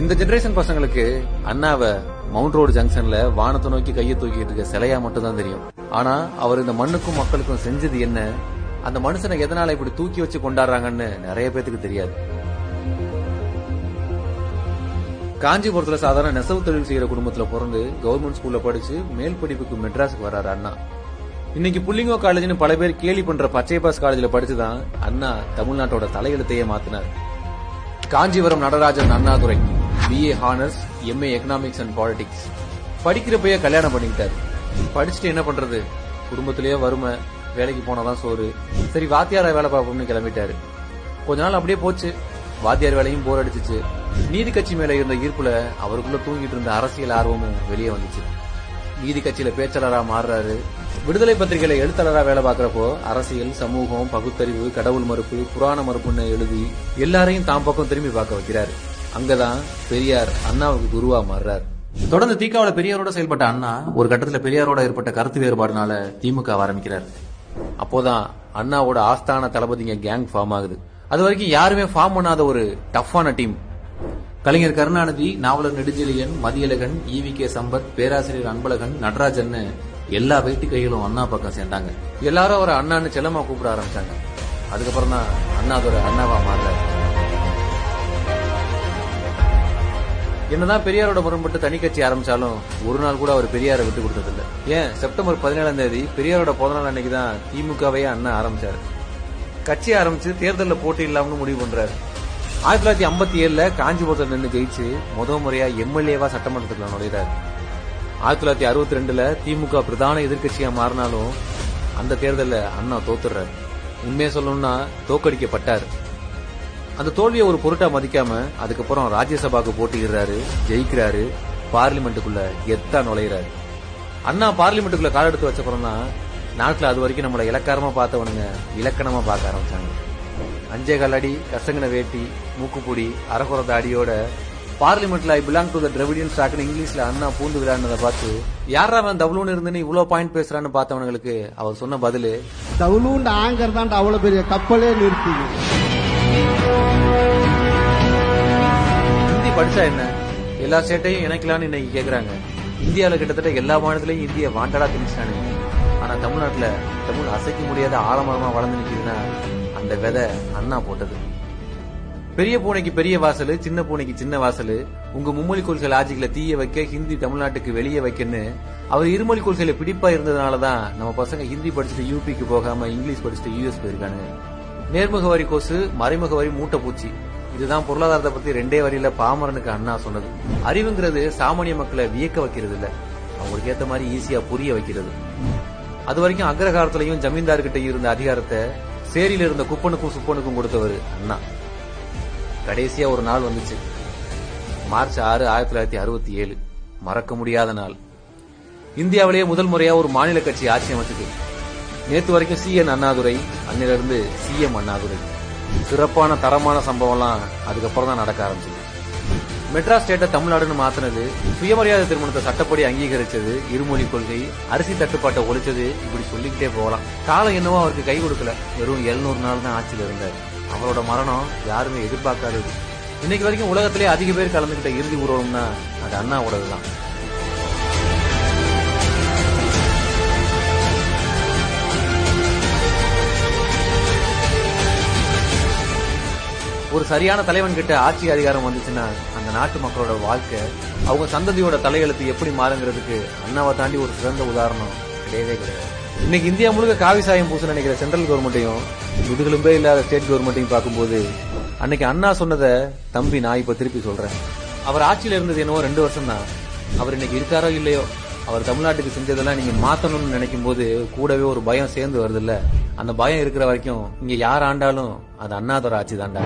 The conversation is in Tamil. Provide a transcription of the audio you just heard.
இந்த ஜெனரேஷன் பசங்களுக்கு அண்ணாவை மவுண்ட் ரோடு ஜங்ஷன்ல வானத்தை நோக்கி கையை தூக்கிட்டு இருக்க சிலையா மட்டும் தான் தெரியும். ஆனா அவர் இந்த மண்ணுக்கும் மக்களுக்கும் செஞ்சது என்ன? அந்த மனுஷனை எதனால இப்படி தூக்கி வச்சு கொண்டாடுறாங்கன்னு நிறைய பேத்துக்கு தெரியாது. காஞ்சிபுரத்துல சாதாரண நெசவு தொழில் செய்யற குடும்பத்துல பிறந்து கவர்மெண்ட் ஸ்கூல்ல படிச்சு மேல் படிப்புக்கு மெட்ராஸுக்கு வர்றாரு அண்ணா. இன்னைக்கு புள்ளிங்கோ காலேஜ்னு பல பேர் கேலி பண்ற பச்சைபாஸ் காலேஜ்ல படிச்சுதான் அண்ணா தமிழ்நாட்டோட தலையெழுத்தையே மாத்தினார். Kanchipuram Natarajan Annadurai. BA honours MA economics and politics படிக்கிறப்பயே கல்யாணம் பண்ணிக்கிட்டாரு. படிச்சுட்டு என்ன பண்றது? குடும்பத்திலேயே வறுமை வேலைக்கு போனாதான் சோறு. சரி வாத்தியாரா வேலை பார்ப்போம்னு கிளம்பிட்டாரு. கொஞ்ச நாள் அப்படியே போச்சு. வாத்தியார் வேலையும் போர் அடிச்சுச்சு. நீதி கட்சி மேல இருந்த ஈர்ப்புல அவருக்குள்ள தூங்கிட்டு இருந்த அரசியல் ஆர்வமும் வெளியே வந்துச்சு. நீதி கட்சியில பேச்சாளரா மாறுறாரு. விடுதலை பத்திரிகையில எழுத்தாளரா வேலை பார்க்கறப்போ அரசியல் சமூகம் பகுத்தறிவு கடவுள் மறுப்பு புராண மறுப்புன்னு எழுதி எல்லாரையும் தாம் பக்கம் திரும்பி பார்க்க வைக்கிறாரு. அங்கதான் பெரியார் அண்ணாவுக்கு குருவா மாறுறாரு. தொடர்ந்து தீக்காவில பெரியாரோட செயல்பட்ட அண்ணா ஒரு கட்டத்துல பெரியாரோட ஏற்பட்ட கருத்து வேறுபாடுனால திமுக ஆரம்பிக்கிறார். அப்போதான் அண்ணாவோட ஆஸ்தான தளபதிங்க கேங் ஃபார்ம் ஆகுது. அது வரைக்கும் யாருமே ஃபார்ம் பண்ணாத ஒரு டஃப்பான team. Kalaignar Karunanidhi Navalar Nedunchezhiyan Mathiyazhagan EV K Sampath பேராசிரியர் அன்பழகன் நடராஜன் எல்லா வெயிட்டு கைகளும் அண்ணா பக்கம் சேர்ந்தாங்க. எல்லாரும் அவரை அண்ணான்னு செல்லமா கூப்பிட ஆரம்பிச்சாங்க. அதுக்கப்புறம் தான் அண்ணா அது ஒரு அண்ணாவா மாறுறாரு. என்னதான் பெரியாரோட முரண்பட்டு தனி கட்சி ஆரம்பிச்சாலும் ஒரு நாள் கூட அவர் பெரியாரை விட்டு கொடுத்ததில்ல. ஏன்? செப்டம்பர் பதினேழாம் தேதி பெரியாரோட பிறந்தநாள் அன்னைக்கு தான் திமுகவையே அண்ணா ஆரம்பிச்சாரு. கட்சி ஆரம்பிச்சு தேர்தலில் போட்டி இல்லாமனு முடிவு பண்றாரு. ஆயிரத்தி தொள்ளாயிரத்தி ஐம்பத்தி ஏழுல காஞ்சிபுரத்தில் நின்று ஜெயிச்சு முதல் முறையா எம்எல்ஏவா சட்டமன்றத்துக்குள்ள நுழைகிறார் ஆயிரத்தி தொள்ளாயிரத்தி அறுபத்தி ரெண்டுல திமுக பிரதான எதிர்கட்சியா மாறினாலும் அந்த தேர்தலில் அண்ணா தோத்துறாரு உண்மையை சொல்லணும்னா தோக்கடிக்கப்பட்டார். அந்த தோல்வியை ஒரு பொருட்டா மதிக்காம அதுக்கப்புறம் ராஜ்யசபாக்கு போட்டியிடுறாரு ஜெயிக்கிறாரு பார்லிமெண்ட்டுக்குள்ள எத்தா நுழையிறாரு. அண்ணா பார்லிமெண்ட்டுக்குள்ள கால் எடுத்து வச்சப்புறம் தான் நாட்டில் அது வரைக்கும் நம்மளை இலக்காரமா பார்த்தவனுங்க இலக்கணமா பார்க்க ஆரம்பிச்சாங்க. அஞ்சே கால் அடி கசங்கின வேட்டி மூக்குப்பொடி அரகுற தாடியோட பார்லிமெண்ட்ல I belong to the Dravidian ஸ்டாக்னு இங்கிலீஷ்ல அண்ணா பூந்து விளையாடுனதை பார்த்து யாரா அவன் தவளுன்னு இருந்துன்னு இவ்வளவு பாயிண்ட் பேசுறான்னு பார்த்தவனுங்களுக்கு? அவர் சொன்ன பதில் தவுளுண்டு ஆங்கர் தான் அவ்வளவு பெரிய கப்பலே நிறுத்தி படிச்சா என்ன? எல்லா ஸ்டேட்டையும் இணைக்கலாம்னு இன்னைக்கு கேக்குறாங்க. இந்தியாவில கிட்டத்தட்ட எல்லா மாநிலத்திலையும் இந்திய வாண்டடா திணிச்சானுங்க ஆனா தமிழ்நாட்டுல தமிழ் அசைக்க முடியாத ஆலமரமா வளர்ந்து நிக்குதுன்னா அந்த விதை அண்ணா போட்டது. பெரிய பூனைக்கு பெரிய வாசல் சின்ன பூனைக்கு சின்ன வாசல். உங்க மும்மொழி கொள்கை லாஜிக்ல தீய வைக்க ஹிந்தி தமிழ்நாட்டுக்கு வெளியே வைக்கன்னு அவர் இருமொழி கொள்கையில பிடிப்பா இருந்ததுனாலதான் நம்ம பசங்க ஹிந்தி படிச்சுட்டு யூபிக்கு போகாம இங்கிலீஷ் படிச்சுட்டு யூஎஸ் போயிருக்கானுங்க. நேர்முக வரி கோசு மறைமுக வரி மூட்டை பூச்சி. இதுதான் பொருளாதாரத்தை பத்தி ரெண்டே வரியில பாமரனுக்கு அண்ணா சொன்னது. அறிவுங்கிறது சாமானிய மக்களை வியக்க வைக்கிறது இல்ல அவங்களுக்கு ஏத்த மாதிரி ஈஸியா புரிய வைக்கிறது. அது வரைக்கும் அக்ரகாரத்திலையும் ஜமீன்தார்கிட்ட இருந்த அதிகாரத்தை சேரியில இருந்த குப்பனுக்கும் சுப்பனுக்கும் கொடுத்தவர் அண்ணா. கடைசியா ஒரு நாள் வந்துச்சு. மார்ச் ஆறு ஆயிரத்தி தொள்ளாயிரத்தி அறுபத்தி ஏழு. மறக்க முடியாத நாள். இந்தியாவிலேயே முதல் முறையா ஒரு மாநில கட்சி ஆட்சி அமைச்சது. நேத்து வரைக்கும் சிஎன் அண்ணாதுரை அன்னிலிருந்து சிஎம் அண்ணாதுரை. சிறப்பான தரமான சம்பவம்லாம் அதுக்கப்புறம் தான் நடக்க ஆரம்பிச்சது. மெட்ராஸ் ஸ்டேட்டை தமிழ்நாடுன்னு மாத்தினது சுயமரியாதை திருமணத்தை சட்டப்படி அங்கீகரிச்சது இருமொழி கொள்கை அரிசி தட்டுப்பாட்டை ஒழிச்சது இப்படி சொல்லிக்கிட்டே போகலாம். காலம் என்னவோ அவருக்கு கை கொடுக்கல. வெறும் 700 நாள் தான் ஆட்சியில் இருந்தார். அவரோட மரணம் யாருமே எதிர்பார்க்காதது. இன்னைக்கு வரைக்கும் உலகத்திலே அதிக பேர் கலந்துகிட்ட இறுதி ஊர்வலம்னா அது அண்ணாவோடது தான் ஒரு சரியான தலைவன் கிட்ட ஆட்சி அதிகாரம் வந்துச்சுன்னா அந்த நாட்டு மக்களோட வாழ்க்கை அவங்க சந்ததியோட தலையெழுத்து எப்படி மாறுங்கிறதுக்கு அண்ணாவை தாண்டி ஒரு சிறந்த உதாரணம் கிடையவே கிடையாது. இன்னைக்கு இந்தியா முழுக்க காவி சாயம் பூச நினைக்கிற சென்ட்ரல் கவர்மெண்ட்டையும் முதுகெலும்பே இல்லாத ஸ்டேட் கவர்மெண்ட்டையும் பார்க்கும்போது அன்னைக்கு அண்ணா சொன்னதை தம்பி நான் இப்ப திருப்பி சொல்றேன். அவர் ஆட்சியில இருந்தது என்னவோ ரெண்டு வருஷம் தான் அவர் இன்னைக்கு இருக்காரோ இல்லையோ அவர் தமிழ்நாட்டுக்கு செஞ்சதெல்லாம் நீங்க மாத்தணும்னு நினைக்கும் போது கூடவே ஒரு பயம் சேர்ந்து வருது இல்ல அந்த பயம் இருக்கிற வரைக்கும் இங்க யார் ஆண்டாலும் அது அண்ணாதோட ஆட்சி தாண்டா.